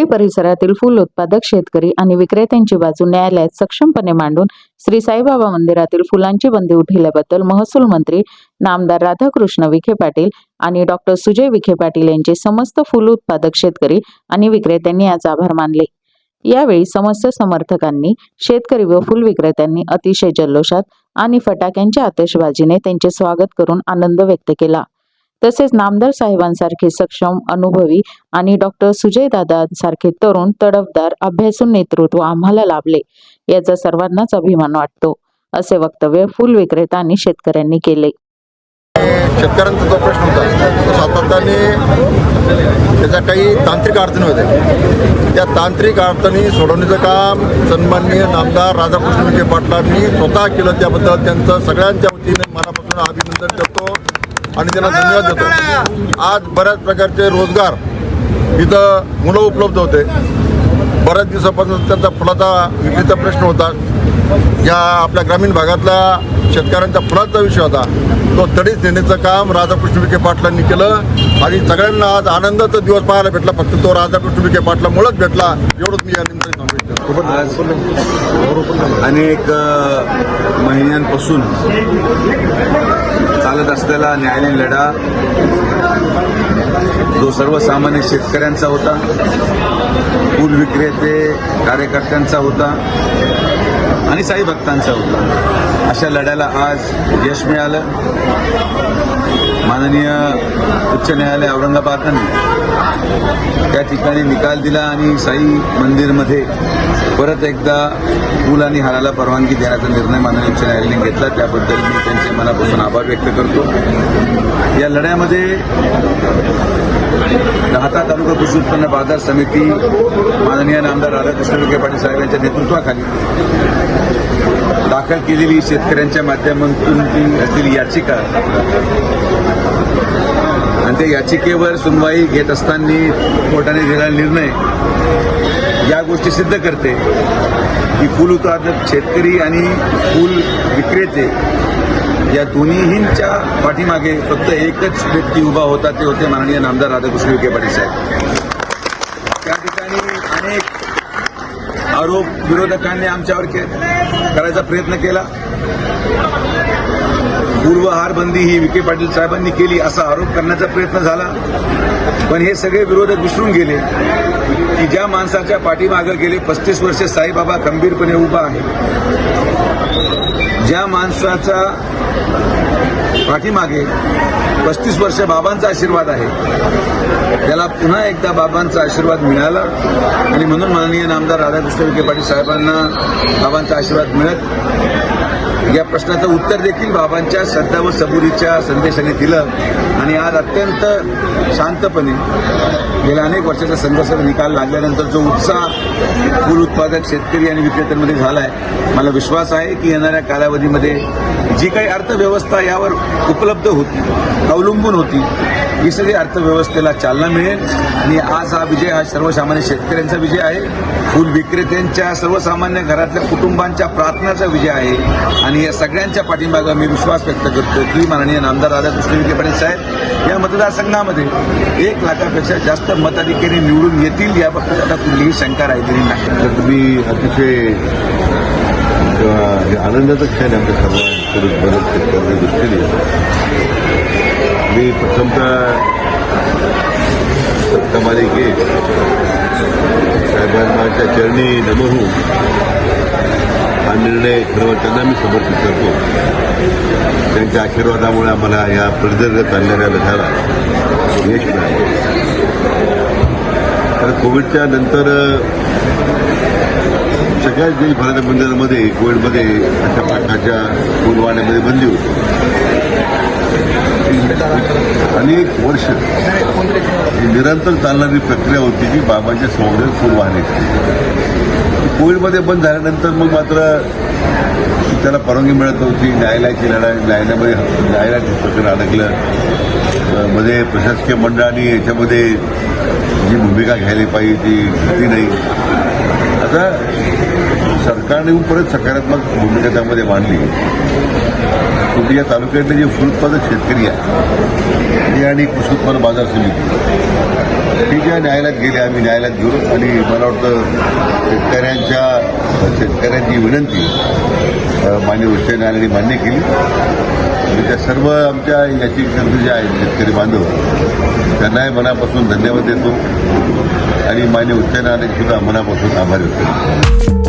शिर्डी परिसरातील फुल उत्पादक शेतकरी आणि विक्रेत्यांची बाजू न्यायालयात सक्षमपणे मांडून श्री साईबाबा मंदिरातील फुलांची बंदी उठविल्याबद्दल महसूल मंत्री नामदार राधाकृष्ण विखे पाटील आणि डॉक्टर सुजय विखे पाटील यांचे समस्त फूल उत्पादक शेतकरी आणि विक्रेत्यांनी आज आभार मानले. यावेळी समस्त समर्थकांनी शेतकरी व फुल विक्रेत्यांनी अतिशय जल्लोषात आणि फटाक्यांच्या आतषबाजीने त्यांचे स्वागत करून आनंद व्यक्त केला. तसेच नामदार साहेबांसारखे सक्षम अनुभवी आणि डॉक्टर सुजय दादांसारखे तरुण तडफदार अभ्यासून नेतृत्व आम्हाला लाभले याचा सर्वांनाच अभिमान वाटतो असे वक्तव्य फुल विक्रेता आणि शेतकऱ्यांनी केले. शेतकऱ्यांचा जो प्रश्न होता तो सातत्याने त्याच्या काही तांत्रिक अडचणी होत्या. त्या तांत्रिक अडचणी सोडवण्याचं काम सन्माननीय नामदार राधाकृष्ण विखे पाटलांनी स्वतः केलं त्याबद्दल त्यांचं सगळ्यांच्या वतीने मनापासून अभिनंदन करतो. आणि त्यांना धन्यवाद देतो. आज बऱ्याच प्रकारचे रोजगार इथं मुलं उपलब्ध होते. बऱ्याच दिवसापासून त्यांचा फुलाचा विक्रीचा प्रश्न होता. या आपल्या ग्रामीण भागातल्या शेतकऱ्यांचा फुलाचा विषय होता. तो तडीच नेण्याचं काम राधाकृष्ण विखे पाटलांनी केलं. आणि सगळ्यांना आज आनंदाचा दिवस पाहायला भेटला. फक्त तो राधाकृष्ण विखे पाटलामुळेच भेटला. एवढंच मी या निमित्ताने आज अनेक महिन्यांपासून चालत असलेला न्यायालयीन लढा जो सर्वसामान्य शेतकऱ्यांचा होता फूल विक्रेते कार्यकर्त्यांचा होता आणि साई भक्तांचा होता. अशा लढ्याला आज यश मिळालं. माननीय उच्च न्यायालय औरंगाबादने त्या ठिकाणी निकाल दिला आणि साई मंदिरमध्ये परत एकदा फूल आणि हाराला परवानगी देण्याचा निर्णय माननीय उच्च न्यायालयाने घेतला. त्याबद्दल मी त्यांचे मनापासून आभार व्यक्त करतो. या लढ्यामध्ये राहता तालुका कृषी उत्पन्न बाजार समिती माननीय नामदार राधाकृष्ण विखे पाटील साहेब यांच्या नेतृत्वाखाली दाखल केलेली शेतकऱ्यांच्या माध्यमातून ती असलेली याचिका. आणि त्या याचिकेवर सुनवाई घेत असताना कोर्टाने दिलेला निर्णय या गोष्टी सिद्ध करते की फूल उत्पादक शेतकरी आणि फूल विक्रेते या दोन्हींच्या पाठीमागे फक्त एकच व्यक्ती उभा होता ते होते माननीय नामदार राधाकृष्ण विखे पाटील साहेब त्या ठिकाणी अनेक आरोप विरोधकांनी आमच्यावर के- करायचा प्रयत्न केला. पूर्वहारबंदी ही विखे पाटील साहेबांनी केली असा आरोप करण्याचा प्रयत्न झाला. पण हे सगळे विरोधक विसरून गेले की ज्या माणसाच्या पाठीमागं गेले पस्तीस वर्षे साईबाबा खंबीरपणे उभा आहे. ज्या माणसाचा पाठीमागे पस्तीस वर्ष बाबांचा आशीर्वाद आहे. त्याला पुन्हा एकदा बाबांचा आशीर्वाद मिळाला. आणि म्हणून माननीय नामदार राधाकृष्ण विखे पाटील साहेबांना बाबांचा आशीर्वाद मिळत या प्रश्नाचं उत्तर देखील बाबांच्या श्रद्धा व सबुरीच्या संदेशाने दिलं. आणि आज अत्यंत शांतपणे गेल्या अनेक वर्षाच्या संघर्षाचा निकाल लागल्यानंतर जो उत्साह फूल उत्पादक शेतकरी आणि विक्रेत्यांमध्ये झाला आहे मला विश्वास आहे की येणाऱ्या कालावधीमध्ये जी काही अर्थव्यवस्था यावर उपलब्ध होती अवलंबून होती ही सगळी अर्थव्यवस्थेला चालना मिळेल. आणि आज हा विजय हा सर्वसामान्य शेतकऱ्यांचा विजय आहे. फूल विक्रेत्यांच्या सर्वसामान्य घरातल्या कुटुंबांच्या प्रार्थनाचा विजय आहे. आणि या सगळ्यांच्या पाठीमागं मी विश्वास व्यक्त करतो की माननीय नामदार राधाकृष्ण विखे पाटील साहेब या मतदारसंघामध्ये एक लाखापेक्षा जास्त मताधिकारी निवडून येतील याबाबत आता कुठलीही शंका राहिलेली नाही. तर तुम्ही अतिशय आनंदाचं क्षण आमच्या सर्वांकडून मदत करण्याच्या दृष्टीने. मी प्रथमतः सत्तामारी साहेबांच्या चरणी नमहू. हा निर्णय खरं त्यांना मी समर्पित करतो. त्यांच्या आशीर्वादामुळे आम्हाला या प्रदीर्घ चालणाऱ्या लढ्याला यश मिळालं. तर कोविडच्या नंतर सगळ्याच देश भारत कोविडमध्ये अशा प्रकारच्या फुलवाण्यामध्ये बंदी होती. अनेक वर्ष ही निरंतर चालणारी प्रक्रिया होती की बाबांच्या समोर फुल वाहण्याची कोविडमध्ये बंद झाल्यानंतर मग मात्र त्याला परवानगी मिळत नव्हती. न्यायालयाची लढाई न्यायालयामध्ये न्यायालयाचे प्रकरण अडकलं. मध्ये प्रशासकीय मंडळाने याच्यामध्ये जी भूमिका घ्यायला पाहिजे ती घेतली नाही. आता सरकारने परत सकारात्मक भूमिका त्यामध्ये मांडली. तुम्ही या तालुक्यातले जे फुलोत्पादक शेतकरी आहे आणि कृषी उत्पन्न बाजार समिती ठीक ज्या न्यायालयात गेले आम्ही न्यायालयात घेऊ आणि मला वाटतं शेतकऱ्यांच्या शेतकऱ्यांची विनंती मान्य उच्च न्यायालयाने मान्य केली. आणि त्या सर्व आमच्या याचिकेकर्ते जे आहेत शेतकरी बांधव त्यांनाही मनापासून धन्यवाद देतो आणि मान्य उच्च न्यायालयाचे सुद्धा मनापासून आभार व्यक्त करतो.